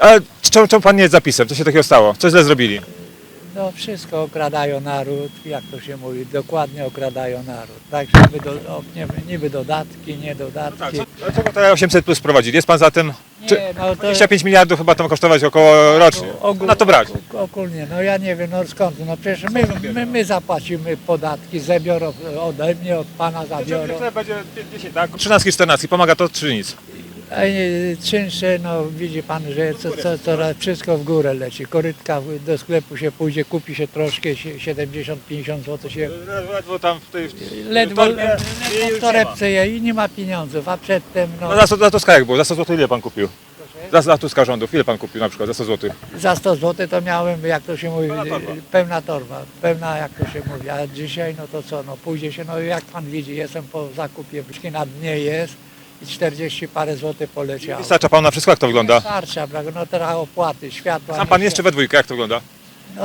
Ale czemu, czemu pan nie jest zapisem? Co się takiego stało? Co źle zrobili? No wszystko okradają naród, jak to się mówi, dokładnie okradają naród. Także niby, do, o, nie, niby dodatki, nie dodatki. Dlaczego te 800 plus prowadzili? Jest pan za tym? Czy Nie, no to 25 miliardów chyba to ma kosztować około rocznie. ogól- Na to brać. Ogólnie, no ja nie wiem, no skąd, no przecież my, my, my zapłacimy podatki, zabiorą ode mnie, od pana zabiorą. będzie 10, tak? 13, 14, pomaga to czy nic? A nie, czynsze, no widzi pan, że co, co, coraz wszystko w górę leci. Korytka w- do sklepu się pójdzie, kupi się troszkę, sie- 70-50 zł się Ledwo tam w tej... ledwo, ledwo w torebce je i nie ma pieniądzów, a przedtem no, No za, za Tuska jak było? Za 100 zł ile pan kupił? Za, za Tuska rządów ile pan kupił na przykład za 100 zł? za 100 zł to miałem, jak to się mówi, Pełna torba. pełna torba, pełna jak to się mówi, a dzisiaj no to co, no pójdzie się, no jak pan widzi, jestem po zakupie, buźki na dnie jest i 40 parę złotych poleciało. Wystarcza panu na wszystko jak to wygląda? Starcza, no teraz opłaty, światła. Sam pan czy we dwójkę? Jak to wygląda? No,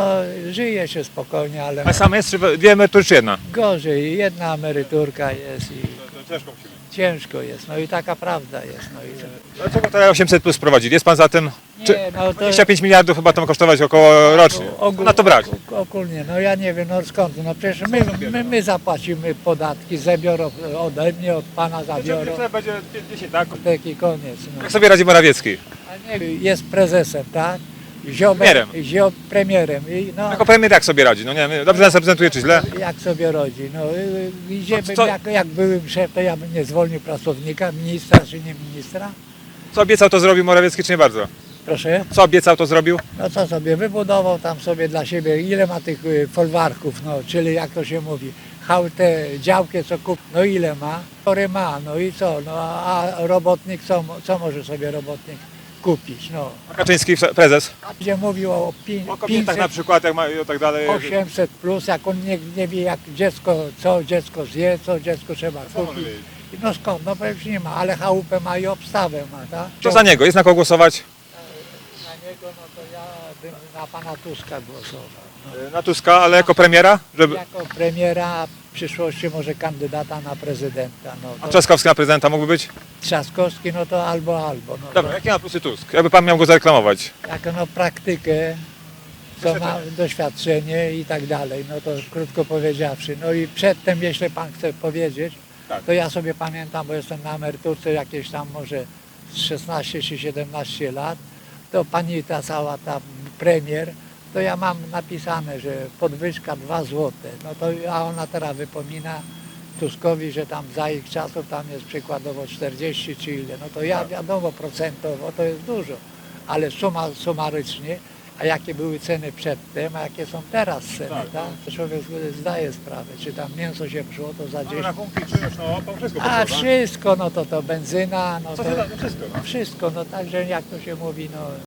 żyje się spokojnie, ale A sam jest czy we- dwie emerytury czy jedna? gorzej. Jedna emeryturka jest i Ciężko musi być. ciężko jest. No i taka prawda jest. No i Dlaczego te 800 plus prowadzili? Jest pan za tym? Czy nie, no to 25 miliardów chyba to ma kosztować około rocznie. ogól- Na to brać. og- Ogólnie, no ja nie wiem, no skąd. No przecież my, my, my zapłacimy podatki, zabiorą ode mnie, od pana zabiorą. będzie 10, tak? Taki koniec. No. Jak sobie radzi Morawiecki? A nie, jest prezesem, tak? Premierem. Zio, premierem. I no, Jako premier jak sobie radzi? No nie wiem, dobrze nas reprezentuje czy źle? jak sobie rodzi. No, y, y, idziemy, No co- jak, jak byłym szef, to ja bym nie zwolnił pracownika, ministra czy nie ministra. Co obiecał to zrobił Morawiecki czy nie bardzo? Proszę. Co obiecał to zrobił? No co sobie, wybudował tam sobie dla siebie, ile ma tych y, folwarków, no, czyli jak to się mówi, hałtę, działkę co kup, no ile ma, który ma, no i co, no a robotnik, co, mo- co może sobie robotnik kupić, no. A Kaczyński prezes? Gdzie mówił o pi- O kobietach 500, na przykład jak ma, i tak dalej. 800 plus, jak on nie, nie wie jak dziecko, co dziecko zje, co dziecko trzeba kupić. No skąd, no przecież nie ma, ale chałupę ma i obstawę ma, tak? Co za niego? Jest na kogo głosować? No to ja bym na pana Tuska głosował. No. Na Tuska, ale jako premiera? Żeby... Jako premiera, w przyszłości może kandydata na prezydenta. No, A to Trzaskowski na prezydenta mógłby być? Trzaskowski, no to albo, albo. No, Dobra, jakie ma plusy Tusk? Jakby pan miał go zareklamować? to, jako no praktykę, co ma doświadczenie i tak dalej, no to krótko powiedziawszy. No i przedtem, jeśli pan chce powiedzieć, Tak. to ja sobie pamiętam, bo jestem na emeryturce jakieś tam może z 16 czy 17 lat, to pani ta cała ta premier, to ja mam napisane, że podwyżka 2 złote, no to a ona teraz wypomina Tuskowi, że tam za ich czasów tam jest przykładowo 40 czy ile, no to ja wiadomo procentowo to jest dużo, ale suma, sumarycznie, a jakie były ceny przedtem, a jakie są teraz ceny, tak? Człowiek zdaje sprawę, czy tam mięso się przyszło, to za 10, no, wszystko a wszystko, no to to benzyna, no to wszystko. wszystko, no także jak to się mówi, no